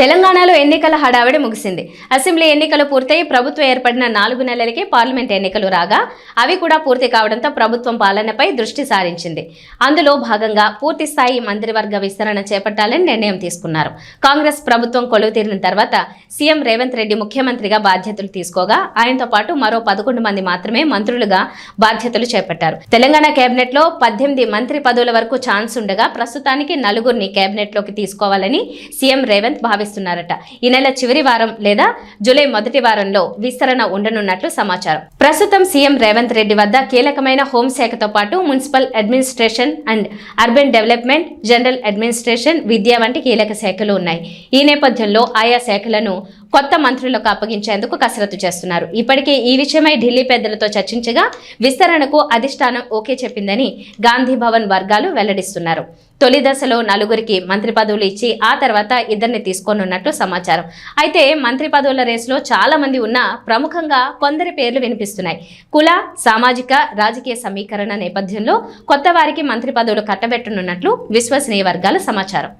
తెలంగాణలో ఎన్నికల హడావిడి ముగిసింది. అసెంబ్లీ ఎన్నికలు పూర్తయి ప్రభుత్వం ఏర్పడిన నాలుగు నెలలకే పార్లమెంట్ ఎన్నికలు రాగా అవి కూడా పూర్తి కావడంతో ప్రభుత్వం పాలనపై దృష్టి సారించింది. అందులో భాగంగా పూర్తి స్థాయి మంత్రివర్గ విస్తరణ చేపట్టాలని నిర్ణయం తీసుకున్నారు. కాంగ్రెస్ ప్రభుత్వం కొలువు తీరిన తర్వాత సీఎం రేవంత్ రెడ్డి ముఖ్యమంత్రిగా బాధ్యతలు తీసుకోగా ఆయనతో పాటు మరో పదకొండు మంది మాత్రమే మంత్రులుగా బాధ్యతలు చేపట్టారు. తెలంగాణ కేబినెట్లో పద్దెనిమిది మంత్రి పదవుల వరకు ఛాన్స్ ఉండగా ప్రస్తుతానికి నలుగురిని కేబినెట్లోకి తీసుకోవాలని సీఎం రేవంత్ భావిస్తున్నారట ఈ నెల చివరి వారం లేదా జూలై మొదటి వారంలో విస్తరణ ఉండనున్నట్లు సమాచారం. ప్రస్తుతం సీఎం రేవంత్ రెడ్డి వద్ద కీలకమైన హోంశాఖతో పాటు municipal administration and urban development general administration విద్య వంటి కీలక శాఖలు ఉన్నాయి. ఈ నేపథ్యంలో ఆయా శాఖలను కొత్త మంత్రులకు అప్పగించేందుకు కసరత్తు చేస్తున్నారు. ఇప్పటికే ఈ విషయమై ఢిల్లీ పెద్దలతో చర్చించగా విస్తరణకు అధిష్టానం ఓకే చెప్పిందని గాంధీ భవన్ వర్గాలు వెల్లడిస్తున్నారు. తొలి దశలో నలుగురికి మంత్రి పదవులు ఇచ్చి ఆ తర్వాత ఇద్దరిని తీసుకోనున్నట్లు సమాచారం. అయితే మంత్రి పదవుల రేసులో చాలా మంది ఉన్నా ప్రముఖంగా కొందరి పేర్లు వినిపిస్తున్నాయి. కుల సామాజిక రాజకీయ సమీకరణ నేపథ్యంలో కొత్త వారికి మంత్రి పదవులు కట్టబెట్టనున్నట్లు విశ్వసనీయ వర్గాల సమాచారం.